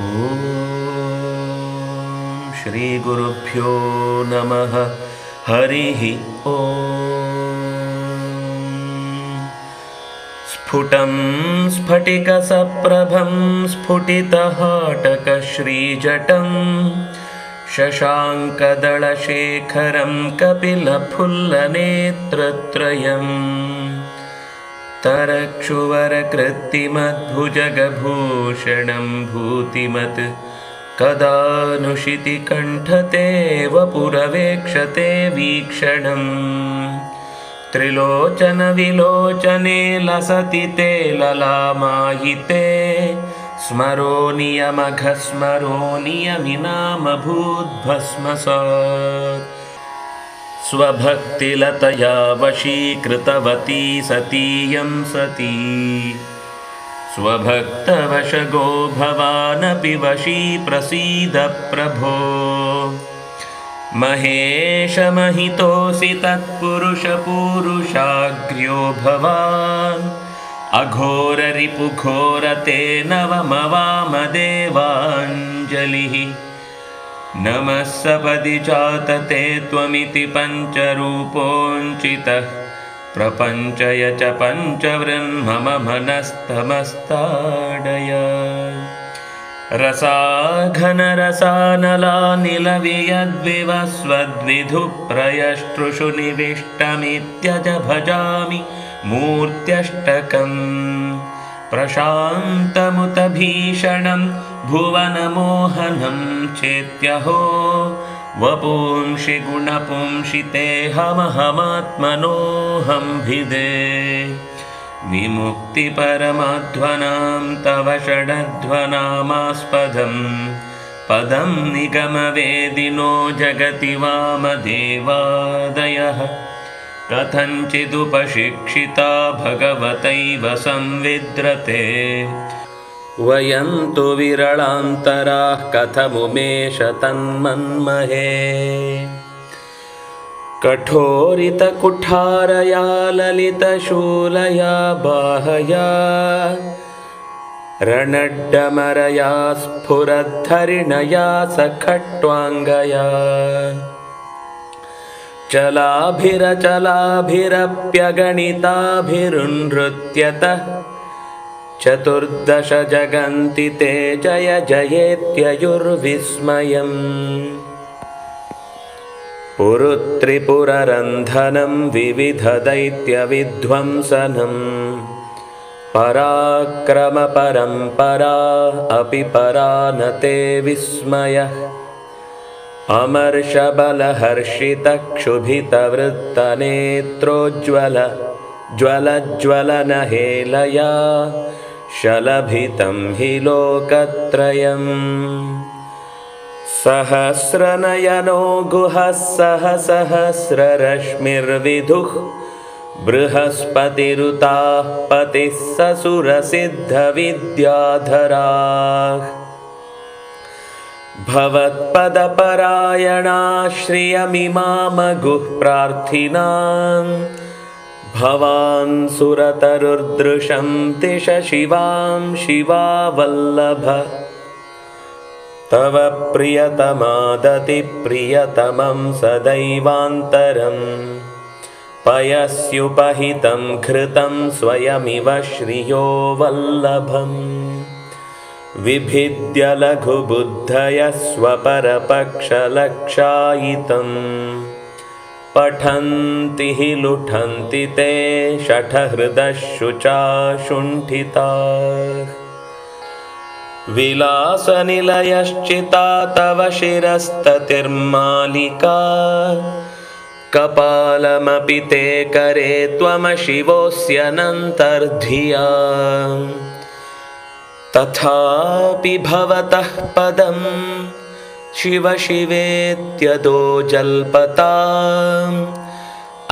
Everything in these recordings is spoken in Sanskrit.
ॐ श्रीगुरुभ्यो नमः। हरिः ॐ। स्फुटं स्फटिकसप्रभं स्फुटितहाटकश्रीजटं। शशाङ्कदळशेखरं कपिलफुल्लनेत्रत्रयम् तरक्षुवरकृत्तिमद्भुजगभूषणं भूतिमत्। कदा नुषितिकण्ठते वपुरवेक्षते वीक्षणम्। त्रिलोचनविलोचने लसति ते ललामायिते। स्मरोनियमघस्मरोनियमिनामभूद्भस्मसात् स्वभक्तिलतया वशीकृतवती सतीयं सती। स्वभक्तवशगो भवानपि वशी प्रसीद प्रभो। महेशमहितोऽसि तत्पुरुषपूरुषाग्र्यो भवान्। अघोररिपुघोरते नवमवामदेवाञ्जलिः नमः सपदि जातते त्वमिति पञ्चरूपोञ्चितः प्रपञ्चय च पञ्चवृन्मम मनस्तमस्ताडय रसाघनरसानलानिलवियद्विवस्वद्विधुप्रयष्टृषु निविष्टमित्यज भजामि मूर्त्यष्टकम्। प्रशान्तमुत भीषणं भुवनमोहनं चेत्यहो। वपुंषि गुणपुंषि तेऽहमहमात्मनोऽहं भिदे। विमुक्तिपरमाध्वनां तव षडध्वनामास्पदं पदं निगमवेदिनो जगति वामदेवादयः। कथञ्चिदुपशिक्षिता भगवतैव संविद्रते वयं तु विरलान्तराः कथमुमेष तन्मन्महे। कठोरितकुठारया ललितशूलया बाहया रणड्डमरया स्फुरद्धरिणया सखट्वाङ्गया। चलाभिरचलाभिरप्यगणिताभिरुनृत्यतः चतुर्दश जगन्ति ते जय जयेत्ययुर्विस्मयम्। पुरुत्रिपुररन्धनं विविधदैत्यविध्वंसनं पराक्रमपरम्परा अपि परा न ते विस्मयः। अमर्षबलहर्षितक्षुभितवृत्तनेत्रोज्ज्वल ज्वलज्वलनहेलया शलभितं हि लोकत्रयम्। सहस्रनयनो गुहः सह सहस्ररश्मिर्विधुः बृहस्पतिरुताः पतिः ससुरसिद्धविद्याधराः। भवत्पदपरायणाश्रियमिमामगुः प्रार्थिनां भवान् सुरतरुर्दृशं दिश शिवां शिवावल्लभ। तव प्रियतमादतिप्रियतमं सदैवान्तरं। पयस्युपहितं घृतं स्वयमिव श्रियो वल्लभम्। विभिद्य लघुबुद्धयः स्वपरपक्षलक्षायितं पठन्ति हि लुठन्ति ते शठहृदः शुचा शुण्ठिताः विलासनिलयश्चिता तव शिरस्ततिर्मालिका। कपालमपि ते करे त्वमशिवोऽस्यनन्तर्धिया तथापि भवतः पदं शिव शिवेत्यदो जल्पताम्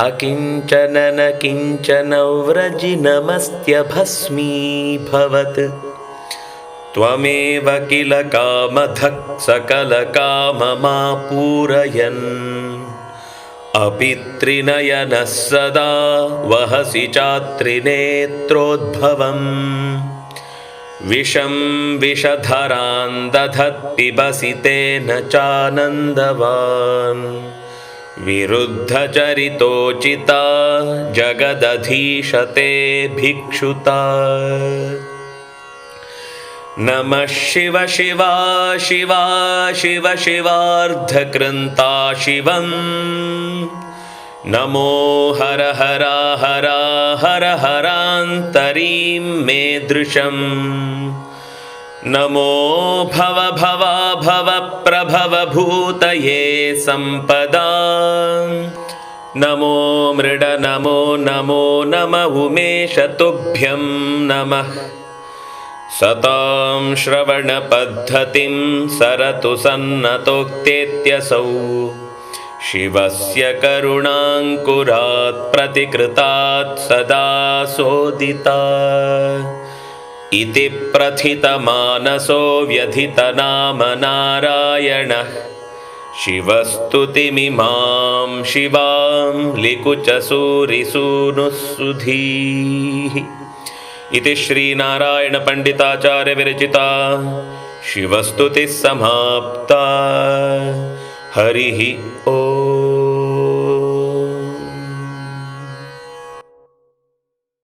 अकिञ्चन न किञ्चन व्रजिनमस्त्यभस्मीभवत् त्वमेव किल कामधक् सकलकाममापूरयन् अपि त्रिनयनः सदा वहसि चात्रिनेत्रोद्भवम् विषं विषधरान् दधत्पिबसि तेन चानन्दवान्। विरुद्धचरितोचिता जगदधीशते भिक्षुता। नमः शिव शिवा शिवा शिव शिवार्धकृन्ता शिवम् नमो हर हरा हरा हर हरान्तरीं मे दृशम्। नमो भव भवा भव प्रभव भूतये सम्पदा। नमो मृड नमो नमो नम उमेश तुभ्यं नमः। सतां श्रवणपद्धतिं सरतु सन्नतोक्तेत्यसौ शिवस्य करुणाङ्कुरात् प्रतिकृतात् सदा सोदिता। इति प्रथितमानसो व्यथितनाम नारायणः। शिवस्तुतिमिमां शिवां लिकुचसूरिसूनुः सुधीः इति श्रीनारायणपण्डिताचार्यविरचिता। शिवस्तुतिः समाप्ता हरि ओ।